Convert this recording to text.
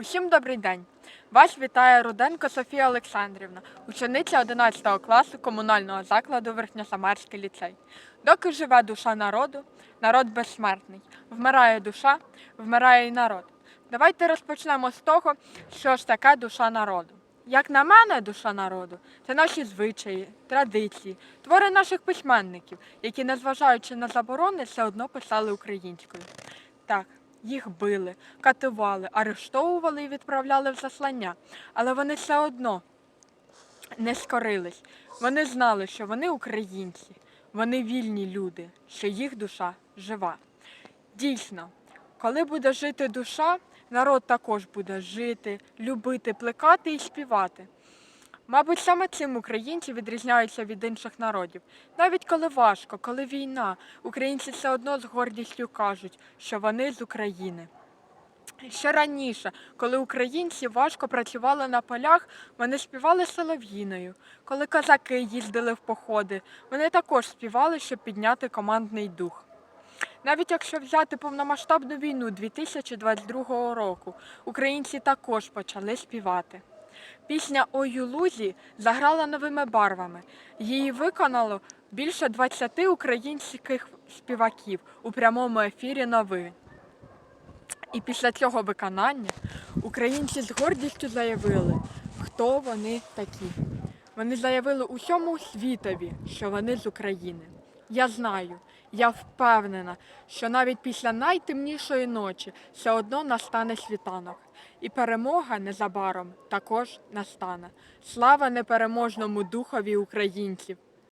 Усім добрий день! Вас вітає Руденко Софія Олександрівна, учениця 11 класу комунального закладу Верхньосамарський ліцей. Доки живе душа народу, народ безсмертний. Вмирає душа, вмирає і народ. Давайте розпочнемо з того, що ж таке душа народу. Як на мене, душа народу це наші звичаї, традиції, твори наших письменників, які, незважаючи на заборони, все одно писали українською. Так, їх били, катували, арештовували і відправляли в заслання. Але вони все одно не скорились. Вони знали, що вони українці, вони вільні люди, що їх душа жива. Дійсно, коли буде жити душа, народ також буде жити, любити, плекати і співати. Мабуть, саме цим українці відрізняються від інших народів. Навіть коли важко, коли війна, українці все одно з гордістю кажуть, що вони з України. Ще раніше, коли українці важко працювали на полях, вони співали солов'їною. Коли козаки їздили в походи, вони також співали, щоб підняти командний дух. Навіть якщо взяти повномасштабну війну 2022 року, українці також почали співати. Пісня «Ой у лузі» заграла новими барвами. Її виконало більше 20 українських співаків у прямому ефірі новин. І після цього виконання українці з гордістю заявили, хто вони такі. Вони заявили усьому світові, що вони з України. Я знаю, я впевнена, що навіть після найтемнішої ночі все одно настане світанок. І перемога незабаром також настане. Слава непереможному духові українців!